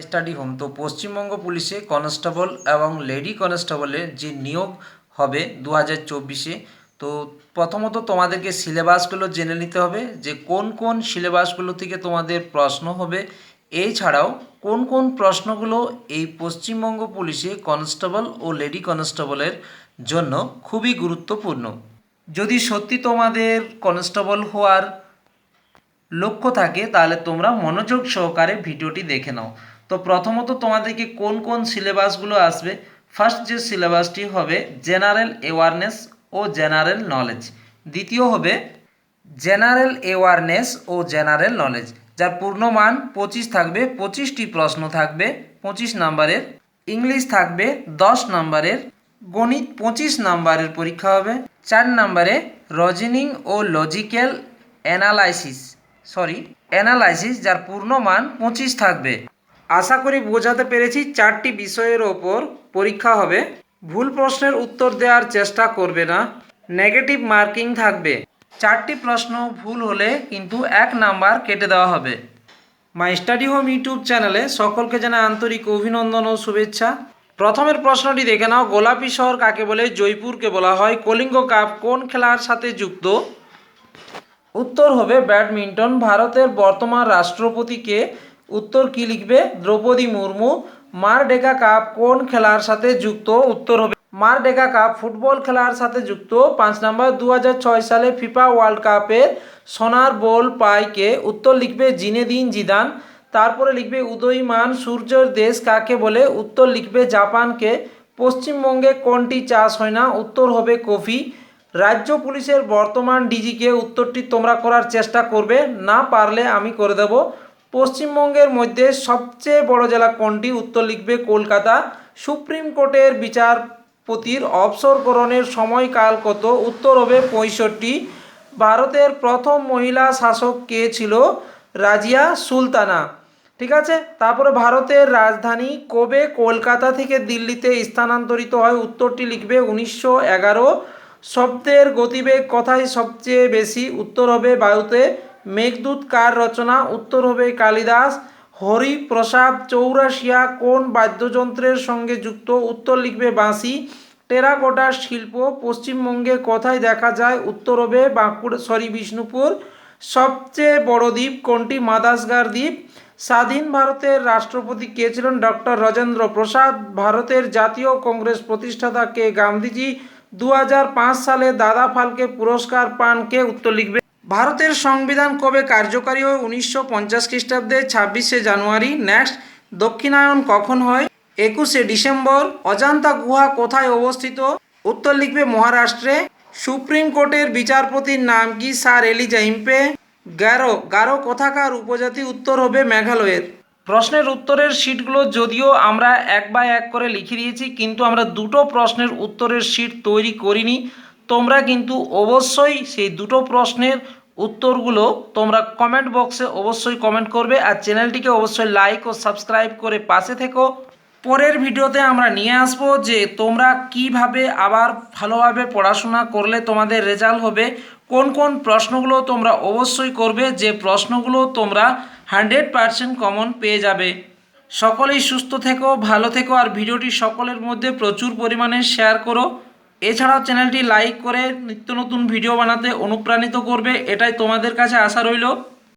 Study home তো পশ্চিমবঙ্গ পুলিশে constable এবং লেডি কনস্টেবলের যে নিয়োগ হবে দু হাজার চব্বিশে, তো প্রথমত তোমাদেরকে সিলেবাসগুলো জেনে নিতে হবে যে কোন কোন সিলেবাসগুলো থেকে তোমাদের প্রশ্ন হবে। এছাড়াও কোন কোন প্রশ্নগুলো এই পশ্চিমবঙ্গ পুলিশে কনস্টেবল ও লেডি কনস্টেবলের জন্য খুবই গুরুত্বপূর্ণ। যদি সত্যি তোমাদের কনস্টেবল হওয়ার লক্ষ্য থাকে, তাহলে তোমরা মনোযোগ সহকারে ভিডিওটি দেখে নাও। তো প্রথমত তোমাদেরকে কোন কোন সিলেবাসগুলো আসবে? ফার্স্ট যে সিলেবাসটি হবে জেনারেল অ্যাওয়ারনেস ও জেনারেল নলেজ দ্বিতীয় হবে জেনারেল অ্যাওয়ারনেস ও জেনারেল নলেজ যার পূর্ণমান পঁচিশ থাকবে, পঁচিশটি প্রশ্ন থাকবে, পঁচিশ নাম্বারের ইংলিশ থাকবে, দশ নাম্বারের গণিত পঁচিশ নাম্বারের পরীক্ষা হবে, চার নাম্বারে রজনিং ও লজিক্যাল অ্যানালাইসিস সরি অ্যানালাইসিস যার পূর্ণ মান পঁচিশ থাকবে। আশা করি বোঝাতে পেরেছি চারটি বিষয়ের ওপর পরীক্ষা হবে। ভুল প্রশ্নের উত্তর দেওয়ার চেষ্টা করবে না। নেগেটিভ মার্কিং থাকবে। চারটি প্রশ্ন ভুল হলে কিন্তু এক নাম্বার কেটে দেওয়া হবে। মাই স্টাডি হোম ইউটিউব চ্যানেলে সকলকে জানাই আন্তরিক অভিনন্দন ও শুভেচ্ছা। প্রথমের প্রশ্নটি দেখে নাও। গোলাপি শহর কাকে বলে? জয়পুরকে বলা হয়। কলিঙ্গ কাপ কোন খেলার সাথে যুক্ত? উত্তর হবে ব্যাডমিন্টন। ভারতের বর্তমান রাষ্ট্রপতিকে উত্তর কি লিখবে? দ্রৌপদী মুর্মু মারডেকা কাপ কোন খেলার সাথে যুক্ত? উত্তর হবে মারডেকা কাপ ফুটবল খেলার সাথে যুক্ত। পাঁচ নম্বর দু হাজার ছয় সালে ফিফা ওয়ার্ল্ড কাপের সোনার বল পাইকে উত্তর লিখবে জিনেদিন জিদান। তারপরে লিখবে উদয়মান, সূর্যের দেশ কাকে বলে? উত্তর লিখবে জাপানকে। পশ্চিমবঙ্গে কোনটি চাষ হয় না? উত্তর হবে কফি। রাজ্য পুলিশের বর্তমান ডিজিকে উত্তরটি তোমরা করার চেষ্টা করবে। না পারলে আমি করে দেব। পশ্চিমবঙ্গের মধ্যে সবচেয়ে বড় জেলা কোনটি? উত্তর লিখবে কলকাতা। সুপ্রিম কোর্টের বিচারপতির অবসরগ্রহণের সময়কাল কত? উত্তর হবে পঁয়ষট্টি। ভারতের প্রথম মহিলা শাসক কে ছিল? রাজিয়া সুলতানা। ঠিক আছে? তারপরে ভারতের রাজধানী কবে? কলকাতা থেকে দিল্লিতে স্থানান্তরিত হয়। উত্তরটি লিখবে উনিশশো এগারো। শব্দের গতিবেগ কথাই সবচেয়ে বেশি? উত্তর হবে বায়ুতে। মেঘদূত কার রচনা? উত্তর হবে কালিদাস। হরিপ্রসাদ চৌরাশিয়া কোন বাদ্যযন্ত্রের সঙ্গে যুক্ত? উত্তর লিখবে বাঁশি। টেরাকোটার শিল্প পশ্চিমবঙ্গে কোথায় দেখা যায়? উত্তর হবে বাঁকুড়া, সরি, বিষ্ণুপুর। সবচেয়ে বড় দ্বীপ কোনটি? মাদাসগার দ্বীপ। স্বাধীন ভারতের রাষ্ট্রপতি কে ছিলেন? ডক্টর রাজেন্দ্র প্রসাদ। ভারতের জাতীয় কংগ্রেস প্রতিষ্ঠাতা কে? গান্ধীজি। দু হাজার পাঁচ সালে দাদা ফালকে পুরস্কার পান কে? উত্তর লিখবে ভারতের সংবিধান কবে কার্যকারী হয় উনিশশো পঞ্চাশ খ্রিস্টাব্দে ছাব্বিশে জানুয়ারি? নেক্সট দক্ষিণায়ন কখন হয়? একুশে ডিসেম্বর, অজান্তা গুহা কোথায় অবস্থিত? উত্তর লিখবে মহারাষ্ট্রে। সুপ্রিম কোর্টের বিচারপতির নাম কি? Sir Elijah Impey. Garo Garo কোথাকার উপজাতি? উত্তর হবে মেঘালয়ের। প্রশ্নের উত্তরের শিটগুলো যদিও আমরা এক বাই এক করে লিখে দিয়েছি, কিন্তু আমরা দুটো প্রশ্নের উত্তরের শিট তৈরি করিনি। তোমরা কিন্তু অবশ্যই সেই দুটো প্রশ্নের উত্তরগুলো তোমরা কমেন্ট বক্সে অবশ্যই কমেন্ট করবে আর চ্যানেলটিকে অবশ্যই লাইক ও সাবস্ক্রাইব করে পাশে থেকো। পরের ভিডিওতে আমরা নিয়ে আসব যে তোমরা কীভাবে আবার ভালোভাবে পড়াশোনা করলে তোমাদের রেজাল্ট হবে। কোন কোন প্রশ্নগুলো তোমরা অবশ্যই করবে, যে প্রশ্নগুলো তোমরা হান্ড্রেড পারসেন্ট কমন পেয়ে যাবে। সকলেই সুস্থ থেকো, ভালো থেকো আর ভিডিওটি সকলের মধ্যে প্রচুর পরিমাণে শেয়ার করো। এছাড়াও চ্যানেলটি লাইক করে নিত্য নতুন ভিডিও বানাতে অনুপ্রাণিত করবে, এটাই তোমাদের কাছে আশা রইল।